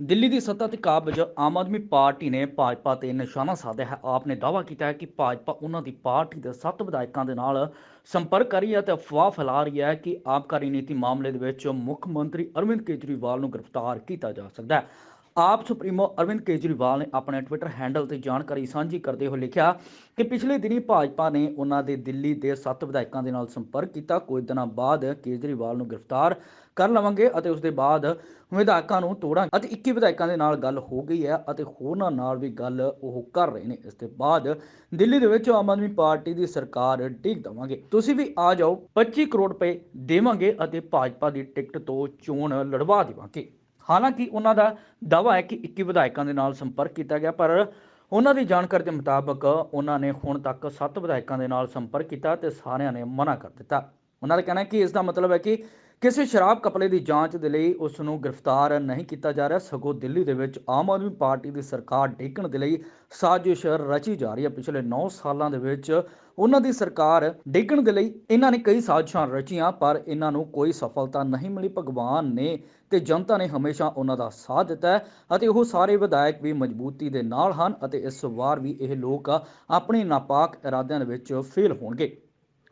ਦਿੱਲੀ ਦੀ ਸੱਤਾ ਤੇ ਕਾਬਜ ਆਮ ਆਦਮੀ ਪਾਰਟੀ ਨੇ ਭਾਜਪਾ ਤੇ ਨਿਸ਼ਾਨਾ ਸਾਧਿਆ ਹੈ। ਆਪ ਨੇ ਦਾਅਵਾ ਕੀਤਾ ਹੈ ਕਿ ਭਾਜਪਾ ਉਹਨਾਂ ਦੀ ਪਾਰਟੀ ਦੇ ਸੱਤ ਵਿਧਾਇਕਾਂ ਦੇ ਨਾਲ ਸੰਪਰਕ ਕਰ ਰਹੀ ਹੈ ਤੇ ਅਫਵਾਹ ਫੈਲਾ ਰਹੀ ਹੈ ਕਿ ਆਬਕਾਰੀ ਨੀਤੀ ਮਾਮਲੇ ਦੇ ਵਿੱਚ ਮੁੱਖ ਮੰਤਰੀ ਅਰਵਿੰਦ ਕੇਜਰੀਵਾਲ ਨੂੰ ਗ੍ਰਿਫਤਾਰ ਕੀਤਾ ਜਾ ਸਕਦਾ ਹੈ। ਆਪ ਸੁਪਰੀਮੋ ਅਰਵਿੰਦ ਕੇਜਰੀਵਾਲ ਨੇ ਆਪਣੇ ਟਵਿੱਟਰ ਹੈਂਡਲ ਤੇ ਜਾਣਕਾਰੀ ਸਾਂਝੀ ਕਰਦੇ ਹੋਏ ਲਿਖਿਆ ਕਿ ਪਿਛਲੇ ਦਿਨੀ ਭਾਜਪਾ ਨੇ ਉਹਨਾਂ ਦੇ ਦਿੱਲੀ ਦੇ ਸੱਤ ਵਿਧਾਇਕਾਂ ਦੇ ਨਾਲ ਸੰਪਰਕ ਕੀਤਾ। ਕੁਝ ਦਿਨਾਂ ਬਾਅਦ ਕੇਜਰੀਵਾਲ ਨੂੰ ਗ੍ਰਿਫਤਾਰ ਕਰ ਲਵਾਂਗੇ ਅਤੇ ਉਸ ਦੇ ਬਾਅਦ ਵਿਧਾਇਕਾਂ ਨੂੰ ਤੋੜਾਂ ਅਤੇ 21 ਵਿਧਾਇਕਾਂ ਦੇ ਨਾਲ ਗੱਲ ਹੋ ਗਈ ਹੈ ਅਤੇ ਹੋਰਨਾਂ ਨਾਲ ਵੀ ਗੱਲ ਉਹ ਕਰ ਰਹੇ ਨੇ। ਇਸ ਦੇ ਬਾਅਦ ਦਿੱਲੀ ਦੇ ਵਿੱਚ ਆਮ ਆਦਮੀ ਪਾਰਟੀ ਦੀ ਸਰਕਾਰ ਡਿੱਗ ਦੇਵਾਂਗੇ। ਤੁਸੀਂ ਵੀ ਆ ਜਾਓ 25 ਕਰੋੜ ਰੁਪਏ ਦੇਵਾਂਗੇ ਅਤੇ ਭਾਜਪਾ ਦੀ ਟਿਕਟ ਤੋਂ ਚੋਣ ਲੜਵਾ ਦੇਵਾਂਗੇ। ਹਾਲਾਂਕਿ ਉਹਨਾਂ ਦਾ ਦਾਅਵਾ ਹੈ ਕਿ 21 ਵਿਧਾਇਕਾਂ ਦੇ ਨਾਲ ਸੰਪਰਕ ਕੀਤਾ ਗਿਆ, ਪਰ ਉਹਨਾਂ ਦੀ ਜਾਣਕਾਰੀ ਦੇ ਮੁਤਾਬਕ ਉਹਨਾਂ ਨੇ ਹੁਣ ਤੱਕ 7 ਵਿਧਾਇਕਾਂ ਦੇ ਨਾਲ ਸੰਪਰਕ ਕੀਤਾ ਤੇ ਸਾਰਿਆਂ ਨੇ ਮਨਾ ਕਰ ਦਿੱਤਾ। ਉਹਨਾਂ ਦਾ ਕਹਿਣਾ ਹੈ ਕਿ ਇਸ ਦਾ ਮਤਲਬ ਹੈ ਕਿ ਕਿਸੇ ਸ਼ਰਾਬ ਕਪਲੇ ਦੀ ਜਾਂਚ ਦੇ ਲਈ ਉਸ ਨੂੰ ਗ੍ਰਿਫਤਾਰ ਨਹੀਂ ਕੀਤਾ ਜਾ ਰਿਹਾ। ਸਗੋਂ ਦਿੱਲੀ ਦੇ ਵਿੱਚ ਆਮ ਆਦਮੀ ਪਾਰਟੀ ਦੀ ਸਰਕਾਰ ਡੇਕਣ ਦੇ ਲਈ ਸਾਜ਼ਿਸ਼ ਰਚੀ ਜਾ ਰਹੀ ਹੈ। ਪਿਛਲੇ 9 ਸਾਲਾਂ ਦੇ ਵਿੱਚ ਉਹਨਾਂ ਦੀ ਸਰਕਾਰ ਡੇਕਣ ਦੇ ਲਈ ਇਹਨਾਂ ਨੇ ਕਈ ਸਾਜ਼ਿਸ਼ਾਂ ਰਚੀਆਂ, ਪਰ ਇਹਨਾਂ ਨੂੰ ਕੋਈ ਸਫਲਤਾ ਨਹੀਂ ਮਿਲੀ। ਭਗਵਾਨ ਨੇ ਤੇ ਜਨਤਾ ਨੇ ਹਮੇਸ਼ਾ ਉਹਨਾਂ ਦਾ ਸਾਥ ਦਿੱਤਾ ਅਤੇ ਉਹ ਸਾਰੇ ਵਿਧਾਇਕ ਵੀ ਮਜ਼ਬੂਤੀ ਦੇ ਨਾਲ ਹਨ ਅਤੇ ਇਸ ਵਾਰ ਵੀ ਇਹ ਲੋਕ ਆਪਣੇ ਨਾਪਾਕ ਇਰਾਦਿਆਂ ਦੇ ਵਿੱਚ ਫੇਲ ਹੋਣਗੇ।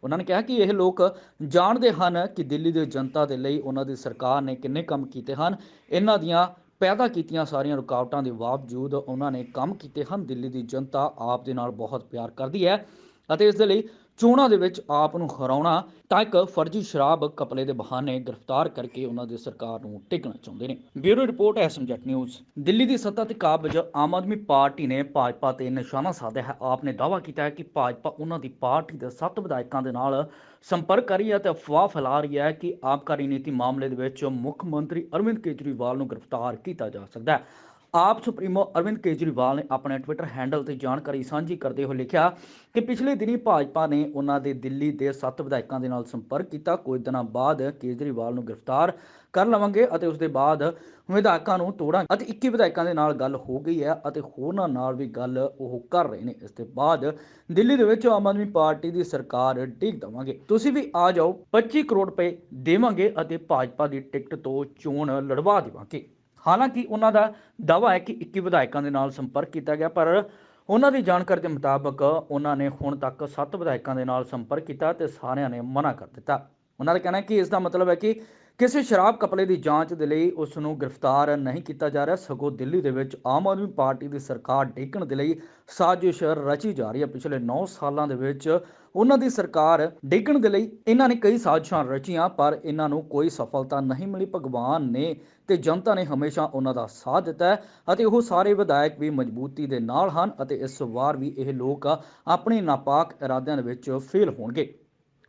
ਉਹਨਾਂ ਨੇ ਕਿਹਾ ਕਿ ਇਹ ਲੋਕ ਜਾਣਦੇ ਹਨ ਕਿ ਦਿੱਲੀ ਦੀ ਜਨਤਾ ਦੇ ਲਈ ਉਹਨਾਂ ਦੀ ਸਰਕਾਰ ਨੇ ਕਿੰਨੇ ਕੰਮ ਕੀਤੇ ਹਨ। ਇਹਨਾਂ ਦੀਆਂ ਪੈਦਾ ਕੀਤੀਆਂ ਸਾਰੀਆਂ ਰੁਕਾਵਟਾਂ ਦੇ ਬਾਵਜੂਦ ਉਹਨਾਂ ਨੇ ਕੰਮ ਕੀਤੇ ਹਨ। ਦਿੱਲੀ ਦੀ ਜਨਤਾ ਆਪ ਦੇ ਨਾਲ ਬਹੁਤ ਪਿਆਰ ਕਰਦੀ ਹੈ ਅਤੇ ਇਸ ਦੇ ਲਈ ਚੋਣਾਂ ਦੇ ਵਿੱਚ ਆਪ ਨੂੰ ਹਰਾਉਣਾ ਤਾਂ ਇੱਕ ਫਰਜ਼ੀ ਸ਼ਰਾਬ ਕਪਲੇ ਦੇ ਬਹਾਨੇ ਗ੍ਰਿਫਤਾਰ ਕਰਕੇ ਉਹਨਾਂ ਦੀ ਸਰਕਾਰ ਨੂੰ ਟਿਕਣਾ ਚਾਹੁੰਦੇ ਨੇ। ਬਿਊਰੋ ਰਿਪੋਰਟ ਐਸਐਮਜੈਟ ਨਿਊਜ਼। ਦਿੱਲੀ ਦੀ ਸੱਤਾ ਤੇ ਕਾਬਜ ਆਮ ਆਦਮੀ ਪਾਰਟੀ ਨੇ ਭਾਜਪਾ ਤੇ ਨਿਸ਼ਾਨਾ ਸਾਧਿਆ ਹੈ। ਆਪ ਨੇ ਦਾਅਵਾ ਕੀਤਾ ਹੈ ਕਿ ਭਾਜਪਾ ਉਹਨਾਂ ਦੀ ਪਾਰਟੀ ਦੇ ਸੱਤ ਵਿਧਾਇਕਾਂ ਦੇ ਨਾਲ ਸੰਪਰਕ ਕਰ ਰਹੀ ਹੈ ਤੇ ਅਫਵਾਹ ਫੈਲਾ ਰਹੀ ਹੈ ਕਿ ਆਬਕਾਰੀ ਨੀਤੀ ਮਾਮਲੇ ਦੇ ਵਿੱਚ ਮੁੱਖ ਮੰਤਰੀ ਅਰਵਿੰਦ ਕੇਜਰੀਵਾਲ ਨੂੰ ਗ੍ਰਿਫਤਾਰ ਕੀਤਾ ਜਾ ਸਕਦਾ ਹੈ। ਆਪ ਸੁਪਰੀਮੋ ਅਰਵਿੰਦ ਕੇਜਰੀਵਾਲ ਨੇ ਆਪਣੇ ਟਵਿੱਟਰ ਹੈਂਡਲ ਤੇ ਜਾਣਕਾਰੀ ਸਾਂਝੀ ਕਰਦੇ ਹੋਏ ਲਿਖਿਆ ਕਿ ਪਿਛਲੇ ਦਿਨੀ ਭਾਜਪਾ ਨੇ ਉਹਨਾਂ ਦੇ ਦਿੱਲੀ ਦੇ ਸੱਤ ਵਿਧਾਇਕਾਂ ਦੇ ਨਾਲ ਸੰਪਰਕ ਕੀਤਾ। ਕੁਝ ਦਿਨਾਂ ਬਾਅਦ ਕੇਜਰੀਵਾਲ ਨੂੰ ਗ੍ਰਿਫਤਾਰ ਕਰ ਲਵਾਂਗੇ ਅਤੇ ਉਸ ਦੇ ਬਾਅਦ ਵਿਧਾਇਕਾਂ ਨੂੰ ਤੋੜਾਂਗੇ ਅਤੇ 21 ਵਿਧਾਇਕਾਂ ਦੇ ਨਾਲ ਗੱਲ ਹੋ ਗਈ ਹੈ ਅਤੇ ਹੋਰਨਾਂ ਨਾਲ ਵੀ ਗੱਲ ਉਹ ਕਰ ਰਹੇ ਨੇ। ਇਸ ਤੋਂ ਬਾਅਦ ਦਿੱਲੀ ਦੇ ਵਿੱਚ ਆਮ ਆਦਮੀ ਪਾਰਟੀ ਦੀ ਸਰਕਾਰ ਡਿੱਗ ਦੇਵਾਂਗੇ। ਤੁਸੀਂ ਵੀ ਆ ਜਾਓ 25 ਕਰੋੜ ਰੁਪਏ ਦੇਵਾਂਗੇ ਅਤੇ ਭਾਜਪਾ ਦੀ ਟਿਕਟ ਤੋਂ ਚੋਣ ਲੜਵਾ ਦੇਵਾਂਗੇ। ਹਾਲਾਂਕਿ ਉਹਨਾਂ ਦਾ ਦਾਅਵਾ ਹੈ ਕਿ 21 ਵਿਧਾਇਕਾਂ ਦੇ ਨਾਲ ਸੰਪਰਕ ਕੀਤਾ ਗਿਆ, ਪਰ ਉਹਨਾਂ ਦੀ ਜਾਣਕਾਰੀ ਦੇ ਮੁਤਾਬਕ ਉਹਨਾਂ ਨੇ ਹੁਣ ਤੱਕ 7 ਵਿਧਾਇਕਾਂ ਦੇ ਨਾਲ ਸੰਪਰਕ ਕੀਤਾ ਤੇ ਸਾਰਿਆਂ ਨੇ ਮਨਾ ਕਰ ਦਿੱਤਾ। ਉਹਨਾਂ ਦਾ ਕਹਿਣਾ ਹੈ ਕਿ ਇਸ ਦਾ ਮਤਲਬ ਹੈ ਕਿ ਕਿਸੇ ਸ਼ਰਾਬ ਕਪਲੇ ਦੀ ਜਾਂਚ ਦੇ ਲਈ ਉਸ ਨੂੰ ਗ੍ਰਿਫਤਾਰ ਨਹੀਂ ਕੀਤਾ ਜਾ ਰਿਹਾ। ਸਗੋਂ ਦਿੱਲੀ ਦੇ ਵਿੱਚ ਆਮ ਆਦਮੀ ਪਾਰਟੀ ਦੀ ਸਰਕਾਰ ਡੇਕਣ ਦੇ ਲਈ ਸਾਜ਼ਿਸ਼ ਰਚੀ ਜਾ ਰਹੀ ਹੈ। ਪਿਛਲੇ 9 ਸਾਲਾਂ ਦੇ ਵਿੱਚ ਉਹਨਾਂ ਦੀ ਸਰਕਾਰ ਡੇਕਣ ਦੇ ਲਈ ਇਹਨਾਂ ਨੇ ਕਈ ਸਾਜ਼ਿਸ਼ਾਂ ਰਚੀਆਂ, ਪਰ ਇਹਨਾਂ ਨੂੰ ਕੋਈ ਸਫਲਤਾ ਨਹੀਂ ਮਿਲੀ। ਭਗਵਾਨ ਨੇ ਤੇ ਜਨਤਾ ਨੇ ਹਮੇਸ਼ਾ ਉਹਨਾਂ ਦਾ ਸਾਥ ਦਿੱਤਾ ਅਤੇ ਉਹ ਸਾਰੇ ਵਿਧਾਇਕ ਵੀ ਮਜ਼ਬੂਤੀ ਦੇ ਨਾਲ ਹਨ ਅਤੇ ਇਸ ਵਾਰ ਵੀ ਇਹ ਲੋਕ ਆਪਣੇ ਨਾਪਾਕ ਇਰਾਦਿਆਂ ਦੇ ਵਿੱਚ ਫੇਲ ਹੋਣਗੇ।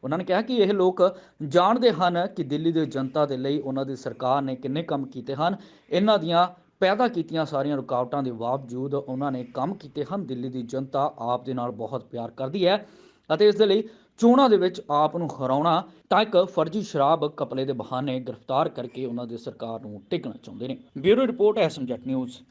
ਉਹਨਾਂ ਨੇ ਕਿਹਾ ਕਿ ਇਹ ਲੋਕ ਜਾਣਦੇ ਹਨ ਕਿ ਦਿੱਲੀ ਦੇ ਜਨਤਾ ਦੇ ਲਈ ਉਹਨਾਂ ਦੀ ਸਰਕਾਰ ਨੇ ਕਿੰਨੇ ਕੰਮ ਕੀਤੇ ਹਨ। ਇਹਨਾਂ ਦੀਆਂ ਪੈਦਾ ਕੀਤੀਆਂ ਸਾਰੀਆਂ ਰੁਕਾਵਟਾਂ ਦੇ ਬਾਵਜੂਦ ਉਹਨਾਂ ਨੇ ਕੰਮ ਕੀਤੇ ਹਨ। ਦਿੱਲੀ ਦੀ ਜਨਤਾ ਆਪ ਦੇ ਨਾਲ ਬਹੁਤ ਪਿਆਰ ਕਰਦੀ ਹੈ ਅਤੇ ਇਸ ਦੇ ਲਈ ਚੋਣਾਂ ਦੇ ਵਿੱਚ ਆਪ ਨੂੰ ਹਰਾਉਣਾ ਤਾਂ ਇੱਕ ਫਰਜ਼ੀ ਸ਼ਰਾਬ ਕਪਲੇ ਦੇ ਬਹਾਨੇ ਗ੍ਰਿਫਤਾਰ ਕਰਕੇ ਉਹਨਾਂ ਦੀ ਸਰਕਾਰ ਨੂੰ ਟਿਕਣਾ ਚਾਹੁੰਦੇ ਨੇ। ਬਿਊਰੋ ਰਿਪੋਰਟ ਐਸਐਮਜੈਟ ਨਿਊਜ਼।